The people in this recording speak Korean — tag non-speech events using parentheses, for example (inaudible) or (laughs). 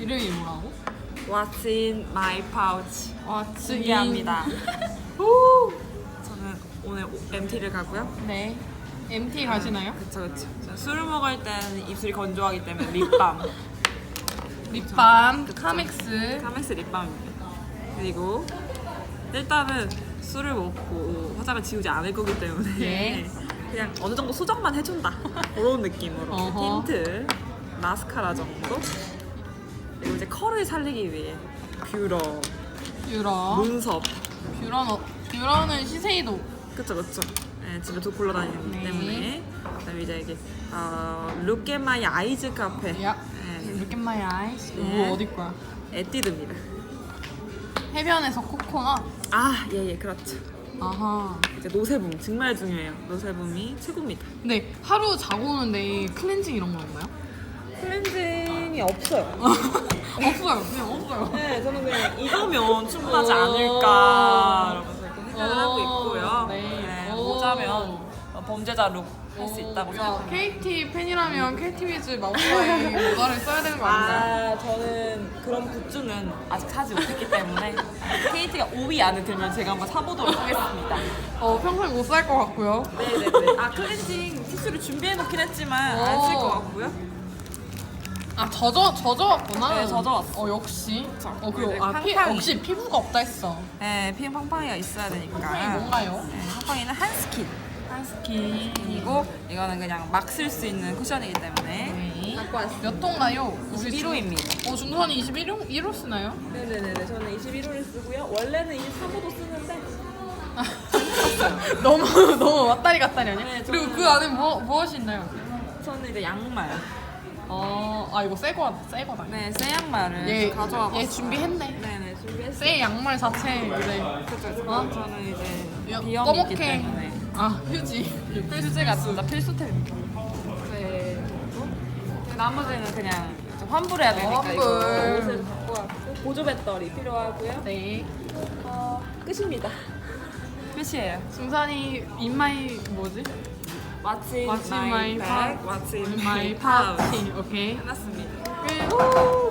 이름이 뭐라고? What's in my pouch? 와, 준비합니다. (laughs) 저는 오늘 MT를 가고요. 네. MT 가시나요? 그쵸 그쵸. 저는 술을 먹을 때는 입술이 건조하기 때문에 립밤. (laughs) 립밤, 카맥스. 카맥스 립밤입니다. 그리고 일단은 술을 먹고 화장을 지우지 않을 거기 때문에 예. (laughs) 그냥 어느 정도 소정만 해준다 그런 느낌으로 어허. 틴트, 마스카라 정도 그리고 이제 컬을 살리기 위해 뷰러, 뷰러. 눈썹 뷰러는, 뷰러는 시세이도. 그쵸 그쵸 네, 집에 두고 굴러다니기 네. 때문에 그다음에 이제 이게 어, Look at my eyes 카페 야. 네, Look at my eyes. 네. 이거 어디 거야? 에뛰드입니다 해변에서 코코넛. 아 예예 그렇죠 아하. 이제 노세붐 정말 중요해요. 노세붐이 최고입니다. 근데 하루 자고 오는데 클렌징 이런 거 없나요? 클렌징 이 없어요. (laughs) 없어요. 그냥 없어요. 네, 저는 그냥 (laughs) 이거면 충분하지 오. 않을까 이러면서 이렇게 생각을 하고 오. 있고요. 네. 네, 오. 모자면 어, 범죄자 룩 할 수 있다고 야, 생각합니다. KT 팬이라면 KT 위즈 마우스와의 모자를 써야 되는 거 아닌가요? 아, 저는 그런 굿즈는 아직 사지 못했기 때문에 (laughs) KT가 5위 안에 들면 제가 한번 사보도록 하겠습니다. 어, 평소에 못 살 것 같고요. 네네네. 아, 클렌징 티슈를 준비해놓긴 했지만 안쓸 오. 것 같고요. 아, 젖어, 젖어왔구나. 네, 젖어왔어. 어, 역시. 그쵸. 어, 그리고, 아, 피, 팡팡이. 역시 피부가 없다 했어. 네, 피부 팡팡이가 있어야 되니까. 팡팡이 뭔가요? 네, 팡팡이는 한 스킨. 한 스킨. 그리고 이거는 그냥 막 쓸 수 있는 쿠션이기 때문에 네. 갖고 왔습니다. 몇 통나요? 21호입니다. 어, 준선이 21호 1호 쓰나요? 네네네. 저는 21호를 쓰고요. 원래는 23호도 쓰는데 (laughs) 너무, 너무 왔다리 갔다리 아니야? 네, 그리고 저는- 그 안에 뭐, 무엇이 있나요? 저는 이제 양말. 어, 아, 이거 새 거, 새 거다. 네, 새 양말을 얘, 가져와 봤어요. 얘 준비했네. 네네, 준비했어요. 새 양말 자체 그래. 그쵸, 어? 저는 이제 야, 비염이 있기 검게. 때문에 아, 휴지. 휴지가 진짜 필수템입니다. 네. 그리고 나머지는 그냥 좀 환불해야 되니까 환불. 이거 옷을 갖고 왔고 보조 배터리 필요하고요. 네. 어, 끝입니다. 끝이에요. 중산이 인마이 뭐지? What's in What's in my my bag? bag? What's in My my pouch? party. 오케이. 끝났습니다. 끝.